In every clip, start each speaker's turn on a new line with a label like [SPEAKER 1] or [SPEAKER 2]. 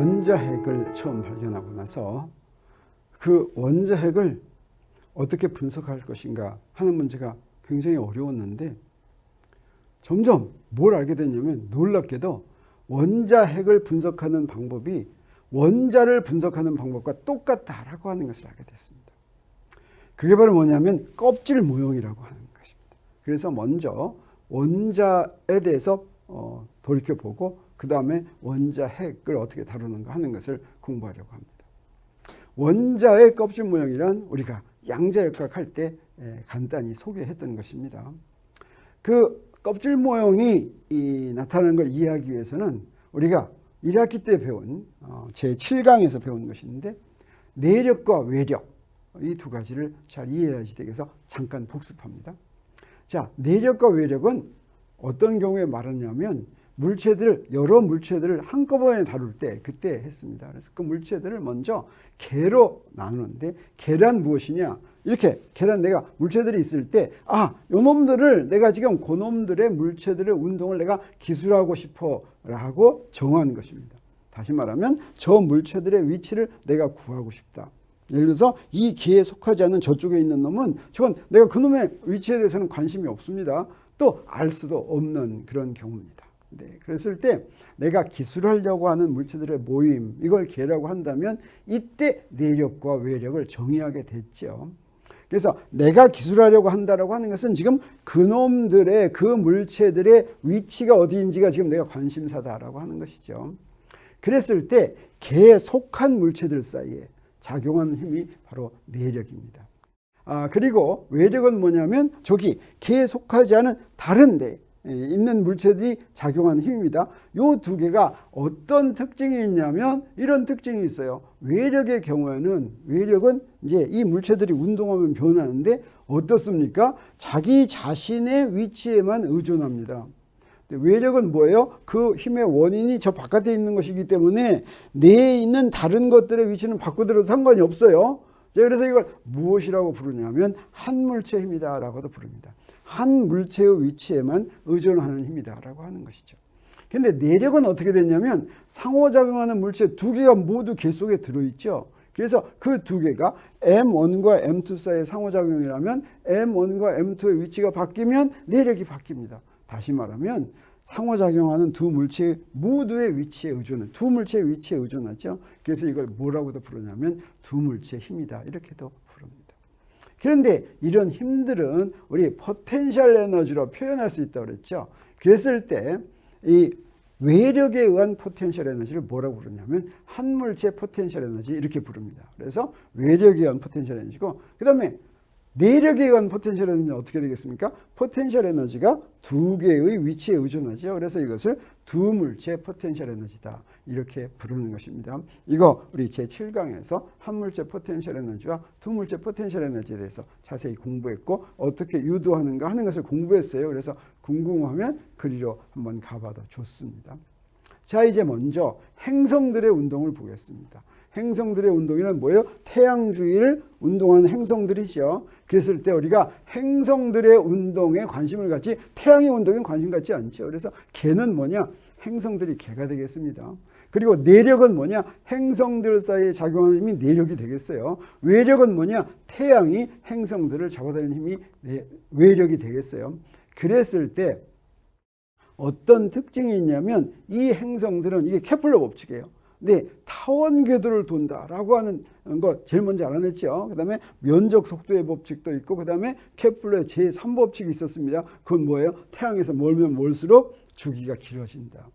[SPEAKER 1] 원자핵을 처음 발견하고 나서 그 원자핵을 어떻게 분석할 것인가 하는 문제가 굉장히 어려웠는데 점점 뭘 알게 됐냐면 놀랍게도 원자핵을 분석하는 방법이 원자를 분석하는 방법과 똑같다라고 하는 것을 알게 됐습니다. 그게 바로 뭐냐면 껍질 모형이라고 하는 것입니다. 그래서 먼저 원자에 대해서 어, 돌이켜보고 그 다음에 원자 핵을 어떻게 다루는가 하는 것을 공부하려고 합니다. 원자의 껍질 모형이란 우리가 양자역학 할 때 간단히 소개했던 것입니다. 그 껍질 모형이 이 나타나는 걸 이해하기 위해서는 우리가 1학기 때 배운 어, 제7강에서 배운 것인데 내력과 외력 이 두 가지를 잘 이해해야지 되겠어 잠깐 복습합니다. 자, 내력과 외력은 어떤 경우에 말하냐면 물체들을 여러 물체들을 한꺼번에 다룰 때 그때 했습니다. 그래서 그 물체들을 먼저 개로 나누는데 개란 무엇이냐? 이렇게 계란 내가 물체들이 있을 때 아, 요 놈들을 내가 지금 그 놈들의 물체들의 운동을 내가 기술하고 싶어라고 정하는 것입니다. 다시 말하면 저 물체들의 위치를 내가 구하고 싶다. 예를 들어서 이 기에 속하지 않는 저쪽에 있는 놈은 저건 내가 그 놈의 위치에 대해서는 관심이 없습니다. 또 알 수도 없는 그런 경우입니다. 네, 그랬을 때 내가 기술하려고 하는 물체들의 모임 이걸 계라고 한다면 이때 내력과 외력을 정의하게 됐죠. 그래서 내가 기술하려고 한다라고 하는 것은 지금 그놈들의 그 물체들의 위치가 어디인지가 지금 내가 관심사다라고 하는 것이죠. 그랬을 때 개에 속한 물체들 사이에 작용하는 힘이 바로 내력입니다. 아, 그리고 외력은 뭐냐면 저기 개에 속하지 않은 다른 데 있는 물체들이 작용하는 힘입니다. 요 두 개가 어떤 특징이 있냐면 이런 특징이 있어요. 외력의 경우에는 외력은 이제 이 물체들이 운동하면 변하는데 어떻습니까? 자기 자신의 위치에만 의존합니다. 외력은 뭐예요? 그 힘의 원인이 저 바깥에 있는 것이기 때문에 내에 있는 다른 것들의 위치는 바꾸더라도 상관이 없어요. 그래서 이걸 무엇이라고 부르냐면 한물체 힘이다라고도 부릅니다. 한 물체의 위치에만 의존하는 힘이다라고 하는 것이죠. 근데 내력은 어떻게 됐냐면 상호작용하는 물체 두 개가 모두 개 속에 들어있죠. 그래서 그 두 개가 M1과 M2 사이의 상호작용이라면 M1과 M2의 위치가 바뀌면 내력이 바뀝니다. 다시 말하면 상호작용하는 두 물체 모두의 위치에 의존해 두 물체의 위치에 의존하죠. 그래서 이걸 뭐라고도 부르냐면 두 물체의 힘이다 이렇게도 부릅니다. 그런데 이런 힘들은 우리 포텐셜 에너지로 표현할 수 있다고 그랬죠. 그랬을 때 이 외력에 의한 포텐셜 에너지를 뭐라고 부르냐면 한 물체 포텐셜 에너지 이렇게 부릅니다. 그래서 외력에 의한 포텐셜 에너지고 그다음에 내력에 의한 포텐셜 에너지는 어떻게 되겠습니까? 포텐셜 에너지가 두 개의 위치에 의존하죠. 그래서 이것을 두 물체 포텐셜 에너지다. 이렇게 부르는 것입니다. 이거 우리 제7강에서 한 물체 포텐셜 에너지와 두 물체 포텐셜 에너지에 대해서 자세히 공부했고 어떻게 유도하는가 하는 것을 공부했어요. 그래서 궁금하면 그리로 한번 가봐도 좋습니다. 자, 이제 먼저 행성들의 운동을 보겠습니다. 행성들의 운동이란 뭐예요? 태양 주위를 운동하는 행성들이죠. 그랬을 때 우리가 행성들의 운동에 관심을 갖지 태양의 운동에 관심 갖지 않죠. 그래서 개는 뭐냐? 행성들이 개가 되겠습니다. 그리고 내력은 뭐냐? 행성들 사이에 작용하는 힘이 내력이 되겠어요. 외력은 뭐냐? 태양이 행성들을 잡아다니는 힘이 외력이 되겠어요. 그랬을 때 어떤 특징이 있냐면 이 행성들은 이게 케플러 법칙이에요. 네, 타원 궤도를 돈다라고 하는 거 제일 먼저 알아냈죠. 그다음에 면적 속도의 법칙도 있고 그다음에 케플러의 제3법칙이 있었습니다. 그건 뭐예요? 태양에서 멀면 멀수록 주기가 길어진다.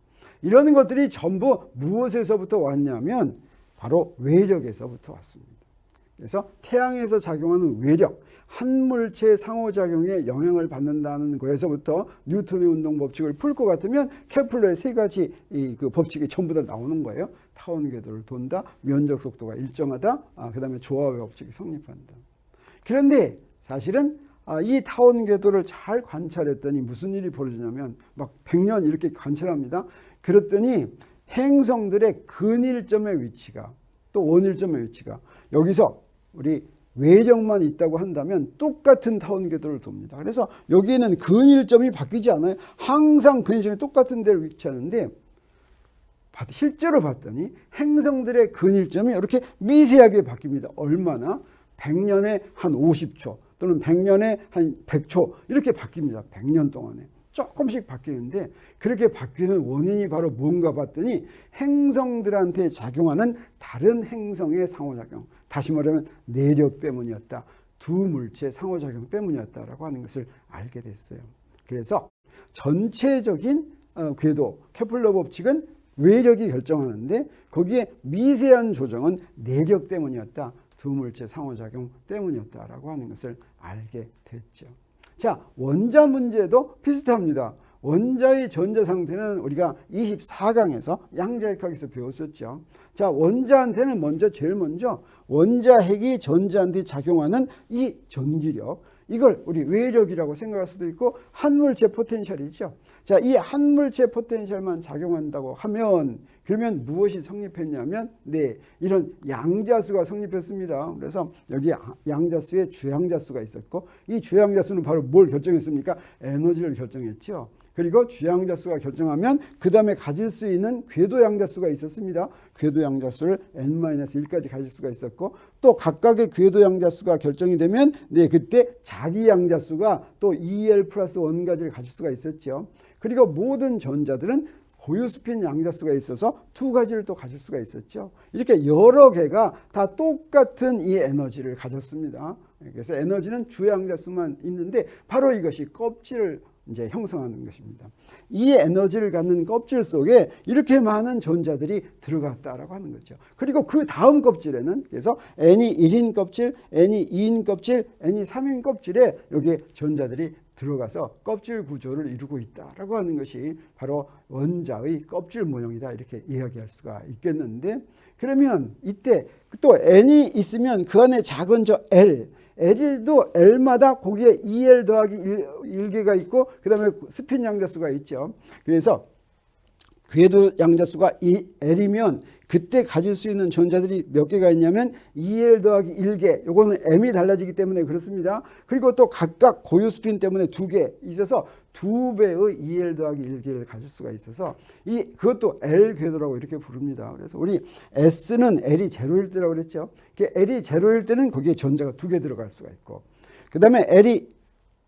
[SPEAKER 1] 이런 것들이 전부 무엇에서부터 왔냐면 바로 외력에서부터 왔습니다. 그래서 태양에서 작용하는 외력, 한 물체의 상호작용에 영향을 받는다는 것에서부터 뉴턴의 운동 법칙을 풀 것 같으면 케플러의 세 가지 이 그 법칙이 전부 다 나오는 거예요. 타원 궤도를 돈다, 면적 속도가 일정하다, 아, 그다음에 조합의 법칙이 성립한다. 그런데 사실은 아, 이 타원 궤도를 잘 관찰했더니 무슨 일이 벌어지냐면 막 100년 이렇게 관찰합니다. 그랬더니 행성들의 근일점의 위치가 또 원일점의 위치가 여기서 우리 외력만 있다고 한다면 똑같은 타원 궤도를 돕니다. 그래서 여기에는 근일점이 바뀌지 않아요. 항상 근일점이 똑같은 데를 위치하는데 봤- 실제로 봤더니 행성들의 근일점이 이렇게 미세하게 바뀝니다. 얼마나? 100년에 한 50초 또는 100년에 한 100초 이렇게 바뀝니다. 100년 동안에. 조금씩 바뀌는데 그렇게 바뀌는 원인이 바로 뭔가 봤더니 행성들한테 작용하는 다른 행성의 상호작용. 다시 말하면 내력 때문이었다. 두 물체 상호작용 때문이었다라고 하는 것을 알게 됐어요. 그래서 전체적인 어, 궤도 케플러 법칙은 외력이 결정하는데 거기에 미세한 조정은 내력 때문이었다. 두 물체 상호작용 때문이었다라고 하는 것을 알게 됐죠. 자, 원자 문제도 비슷합니다. 원자의 전자 상태는 우리가 24강에서 양자역학에서 배웠었죠. 자, 원자한테는 먼저 제일 먼저 원자 핵이 전자한테 작용하는 이 전기력 이걸 우리 외력이라고 생각할 수도 있고 한 물체 포텐셜이죠. 자, 이 한 물체 포텐셜만 작용한다고 하면 그러면 무엇이 성립했냐면 네, 이런 양자수가 성립했습니다. 그래서 여기 양자수에 주양자수가 있었고 이 주양자수는 바로 뭘 결정했습니까? 에너지를 결정했죠. 그리고 주양자수가 결정하면 그 다음에 가질 수 있는 궤도 양자수가 있었습니다. 궤도 양자수를 n-1까지 가질 수가 있었고 또 각각의 궤도 양자수가 결정이 되면 네 그때 자기 양자수가 또 2l 플러스 1가지를 가질 수가 있었죠. 그리고 모든 전자들은 고유 스핀 양자수가 있어서 두 가지를 또 가질 수가 있었죠. 이렇게 여러 개가 다 똑같은 이 에너지를 가졌습니다. 그래서 에너지는 주양자수만 있는데 바로 이것이 껍질을 이제 형성하는 것입니다. 이 에너지를 갖는 껍질 속에 이렇게 많은 전자들이 들어갔다라고 하는 거죠. 그리고 그 다음 껍질에는 그래서 N이 1인 껍질, N이 2인 껍질, N이 3인 껍질에 여기에 전자들이 들어가서 껍질 구조를 이루고 있다라고 하는 것이 바로 원자의 껍질 모형이다 이렇게 이야기할 수가 있겠는데 그러면 이때 또 n이 있으면 그 안에 작은 저 l L도 L마다 거기에 2L 더하기 1, 개가 있고 그 다음에 스핀 양자수가 있죠. 그래서 궤도 양자수가 이 L이면 그때 가질 수 있는 전자들이 몇 개가 있냐면 2L 더하기 1개 요거는 M이 달라지기 때문에 그렇습니다. 그리고 또 각각 고유 스핀 때문에 두개 있어서 두 배의 2L 더하기 1개를 가질 수가 있어서 이 그것도 L 궤도라고 이렇게 부릅니다. 그래서 우리 S는 L이 제로일 때라고 그랬죠. L이 제로일 때는 거기에 전자가 두개 들어갈 수가 있고 그 다음에 L이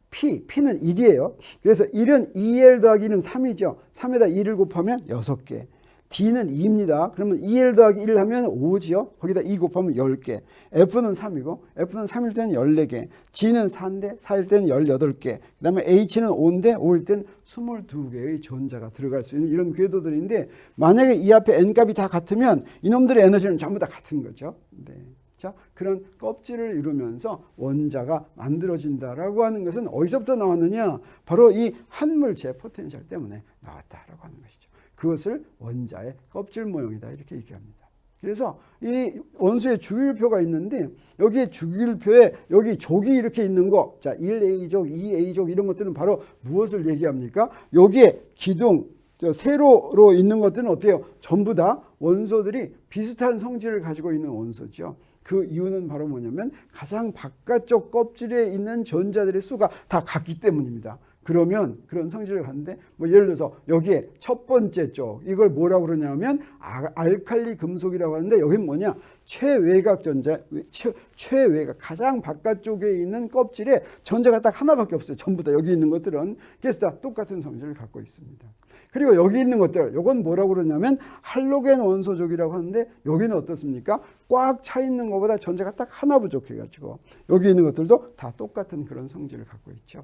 [SPEAKER 1] P, P는 1이에요. 그래서 1은 2L 더하기는 3이죠. 3에다 2를 곱하면 6개. D는 2입니다. 그러면 2L 더하기 1을 하면 5지요. 거기다 2 곱하면 10개. F는 3이고 F는 3일 때는 14개. G는 4인데 4일 때는 18개. 그 다음에 H는 5인데 5일 때는 22개의 전자가 들어갈 수 있는 이런 궤도들인데 만약에 이 앞에 N값이 다 같으면 이놈들의 에너지는 전부 다 같은 거죠. 네. 자, 그런 껍질을 이루면서 원자가 만들어진다라고 하는 것은 어디서부터 나왔느냐? 바로 이 한 물체 포텐셜 때문에 나왔다라고 하는 것이죠. 그것을 원자의 껍질 모형이다 이렇게 얘기합니다. 그래서 이 원소의 주기율표가 있는데 여기에 주기율표에 여기 족이 이렇게 있는 거, 자 1A족, 2A족 이런 것들은 바로 무엇을 얘기합니까? 여기에 기둥, 저 세로로 있는 것들은 어때요? 전부 다 원소들이 비슷한 성질을 가지고 있는 원소죠. 그 이유는 바로 뭐냐면 가장 바깥쪽 껍질에 있는 전자들의 수가 다 같기 때문입니다. 그러면 그런 성질을 갖는데 뭐 예를 들어서 여기에 첫 번째 쪽 이걸 뭐라고 그러냐면 아, 알칼리 금속이라고 하는데 여긴 뭐냐? 최외곽 전자 최, 최외곽 가장 바깥쪽에 있는 껍질에 전자가 딱 하나밖에 없어요. 전부 다 여기 있는 것들은. 그래서 다 똑같은 성질을 갖고 있습니다 그리고 여기 있는 것들 요건 뭐라고 그러냐면 할로겐 원소족이라고 하는데 여기는 어떻습니까 꽉 차 있는 것보다 전자가 딱 하나 부족해 가지고 여기 있는 것들도 다 똑같은 그런 성질을 갖고 있죠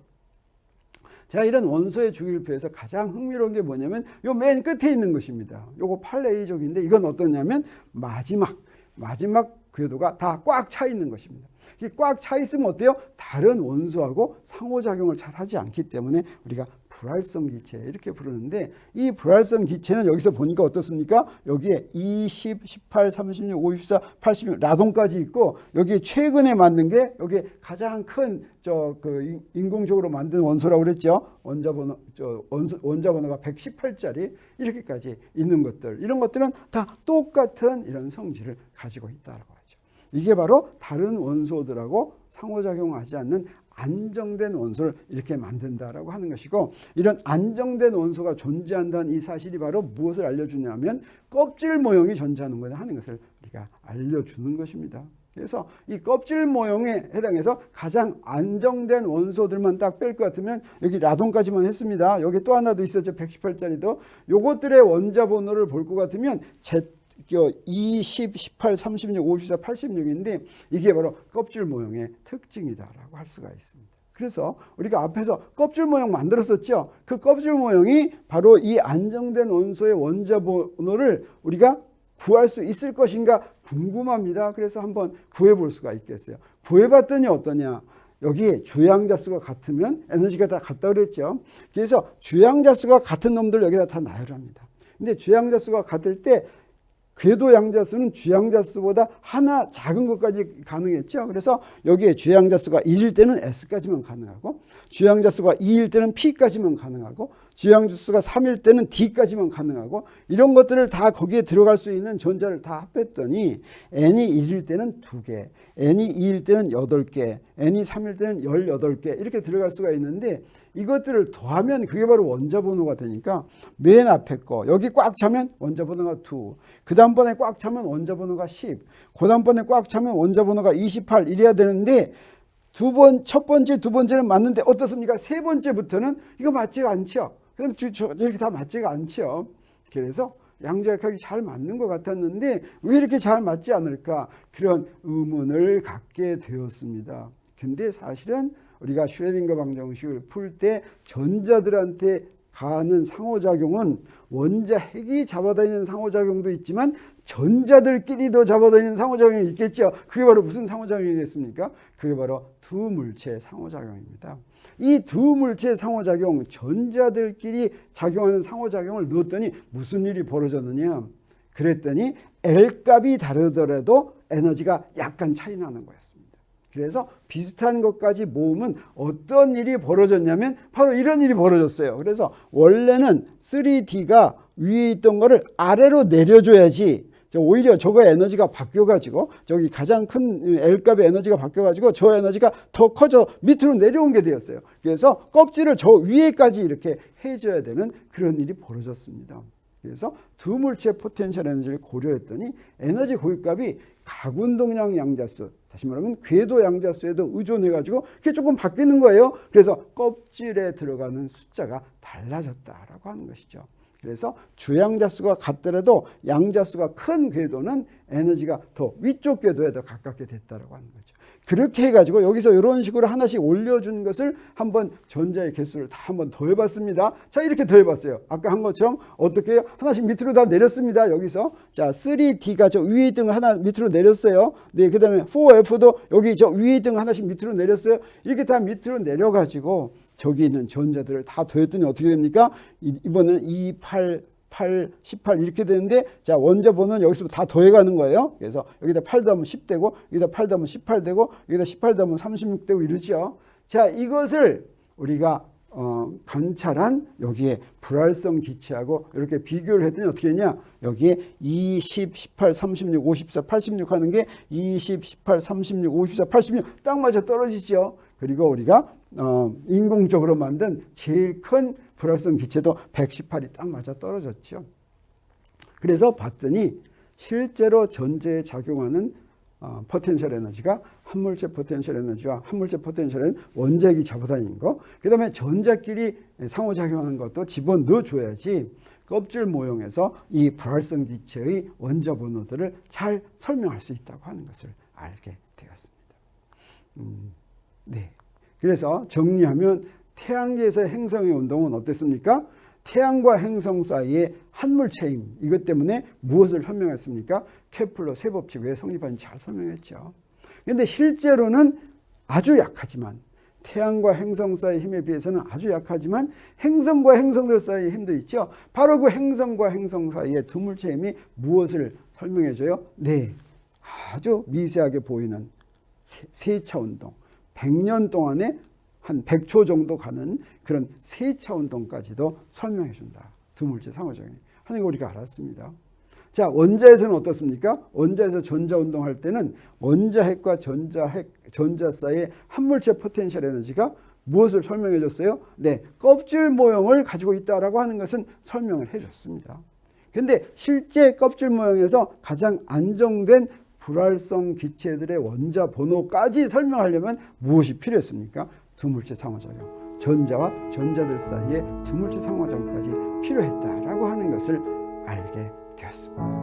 [SPEAKER 1] 자, 이런 원소의 주기율표에서 가장 흥미로운 게 뭐냐면 요 맨 끝에 있는 것입니다. 요거 8A족인데 이건 어떠냐면 마지막 마지막 궤도가 다 꽉 차 있는 것입니다. 꽉 차 있으면 어때요? 다른 원소하고 상호작용을 잘 하지 않기 때문에 우리가 불활성 기체 이렇게 부르는데 이 불활성 기체는 여기서 보니까 어떻습니까? 여기에 20, 18, 36, 54, 86 라돈까지 있고 여기에 최근에 만든 게 여기에 가장 큰 저 그 인공적으로 만든 원소라고 그랬죠. 원자 번호 저 원소, 원자 번호가 118짜리 이렇게까지 있는 것들 이런 것들은 다 똑같은 이런 성질을 가지고 있다라고. 이게 바로 다른 원소들하고 상호작용하지 않는 안정된 원소를 이렇게 만든다라고 하는 것이고 이런 안정된 원소가 존재한다는 이 사실이 바로 무엇을 알려주냐면 껍질 모형이 존재하는 거다 하는 것을 우리가 알려주는 것입니다. 그래서 이 껍질 모형에 해당해서 가장 안정된 원소들만 딱 뺄 것 같으면 여기 라돈까지만 했습니다. 여기 또 하나 더 있었죠. 118짜리도. 요것들의 원자 번호를 볼 것 같으면 20, 18, 36, 54, 86인데 이게 바로 껍질 모형의 특징이다라고 할 수가 있습니다. 그래서 우리가 앞에서 껍질 모형 만들었었죠. 그 껍질 모형이 바로 이 안정된 원소의 원자 번호를 우리가 구할 수 있을 것인가 궁금합니다. 그래서 한번 구해 볼 수가 있겠어요. 구해 봤더니 어떠냐? 여기 주양자 수가 같으면 에너지가 다 같다 그랬죠. 그래서 주양자 수가 같은 놈들 여기다 다 나열합니다. 근데 주양자 수가 같을 때 궤도 양자수는 주양자수보다 하나 작은 것까지 가능했죠. 그래서 여기에 주양자수가 1일 때는 S까지만 가능하고 주양자수가 2일 때는 P까지만 가능하고 주양자수가 3일 때는 D까지만 가능하고 이런 것들을 다 거기에 들어갈 수 있는 전자를 다 합했더니 N이 1일 때는 2개, N이 2일 때는 8개, N이 3일 때는 18개 이렇게 들어갈 수가 있는데 이것들을 더하면 그게 바로 원자 번호가 되니까 맨 앞에 거 여기 꽉 차면 원자 번호가 2. 그 다음번에 꽉 차면 원자 번호가 10. 그 다음번에 꽉 차면 원자 번호가 28 이래야 되는데 두 번, 첫 번째, 두 번째는 맞는데 어떻습니까? 세 번째부터는 이거 맞지가 않죠. 그럼 이렇게 다 맞지가 않죠. 그래서 양자역학이 잘 맞는 것 같았는데 왜 이렇게 잘 맞지 않을까? 그런 의문을 갖게 되었습니다. 근데 사실은 우리가 슈레딩거 방정식을 풀 때 전자들한테 가는 상호작용은 원자 핵이 잡아다니는 상호작용도 있지만 전자들끼리도 잡아다니는 상호작용이 있겠죠. 그게 바로 무슨 상호작용이겠습니까? 그게 바로 두 물체 상호작용입니다. 이 두 물체 상호작용, 전자들끼리 작용하는 상호작용을 넣었더니 무슨 일이 벌어졌느냐? 그랬더니 L값이 다르더라도 에너지가 약간 차이 나는 거였습니다. 그래서 비슷한 것까지 모으면 어떤 일이 벌어졌냐면 바로 이런 일이 벌어졌어요. 그래서 원래는 3D가 위에 있던 거를 아래로 내려줘야지 오히려 저거 에너지가 바뀌어가지고 저기 가장 큰 L값의 에너지가 바뀌어가지고 저 에너지가 더 커져 밑으로 내려온 게 되었어요. 그래서 껍질을 저 위에까지 이렇게 해줘야 되는 그런 일이 벌어졌습니다. 그래서 두 물체 포텐셜 에너지를 고려했더니 에너지 고유값이 가군동량 양자수 다시 말하면 궤도 양자수에도 의존해가지고 그게 조금 바뀌는 거예요. 그래서 껍질에 들어가는 숫자가 달라졌다라고 하는 것이죠. 그래서 주양자 수가 같더라도 양자 수가 큰 궤도는 에너지가 더 위쪽 궤도에 더 가깝게 됐다라고 하는 거죠. 그렇게 해가지고 여기서 이런 식으로 하나씩 올려준 것을 한번 전자의 개수를 다 한번 더해봤습니다. 자 이렇게 더해봤어요. 아까 한 것처럼 어떻게? 하나씩 밑으로 다 내렸습니다. 여기서 자 3D가 저 위에 거 하나 밑으로 내렸어요. 네 그다음에 4F도 여기 저 위에 거 하나씩 밑으로 내렸어요. 이렇게 다 밑으로 내려가지고 저기 있는 전자들을 다 더했더니 어떻게 됩니까? 이번에는 2, 8, 8, 18 이렇게 되는데 자 원자 번호는 여기서부터 다 더해가는 거예요. 그래서 여기다 8 더하면 10 되고 여기다 8 더하면 18 되고 여기다 18 더하면 36 되고 이러죠. 자 이것을 우리가 어, 관찰한 여기에 불활성 기체하고 이렇게 비교를 했더니 어떻게 했냐 여기에 20, 18, 36, 54, 86 하는 게 20, 18, 36, 54, 86 딱 맞아 떨어지죠. 그리고 우리가 어, 인공적으로 만든 제일 큰 불활성 기체도 118이 딱 맞아 떨어졌죠. 그래서 봤더니 실제로 전제에 작용하는 어, 포텐셜 에너지가 한물체 포텐셜 에너지와 한물체 포텐셜은 원자핵이 잡아다니는 거, 그 다음에 전자끼리 상호작용하는 것도 집어 넣어 줘야지 껍질 모형에서 이 불활성 기체의 원자 번호들을 잘 설명할 수 있다고 하는 것을 알게 되었습니다. 음, 네. 그래서 정리하면 태양계에서 행성의 운동은 어땠습니까? 태양과 행성 사이의 한 물체임 이것 때문에 무엇을 설명했습니까? 케플러 세 법칙 왜 성립하는지 잘 설명했죠. 그런데 실제로는 아주 약하지만 태양과 행성 사이의 힘에 비해서는 아주 약하지만 행성과 행성들 사이의 힘도 있죠. 바로 그 행성과 행성 사이의 두 물체의 힘이 무엇을 설명해줘요? 네, 아주 미세하게 보이는 세차 운동. 100년 동안에 한 100초 정도 가는 그런 세차 운동까지도 설명해 준다. 두 물체 상호작용. 하는 거 우리가 알았습니다. 자, 원자에서는 어떻습니까? 원자에서 전자 운동할 때는 원자핵과 전자핵, 전자 사이의 한 물체 포텐셜 에너지가 무엇을 설명해 줬어요? 네, 껍질 모형을 가지고 있다라고 하는 것은 설명을 해 줬습니다. 근데 실제 껍질 모형에서 가장 안정된 불활성 기체들의 원자 번호까지 설명하려면 무엇이 필요했습니까? 두물체 상호작용. 전자와 전자들 사이의 두물체 상호작용까지 필요했다라고 하는 것을 알게 되었습니다.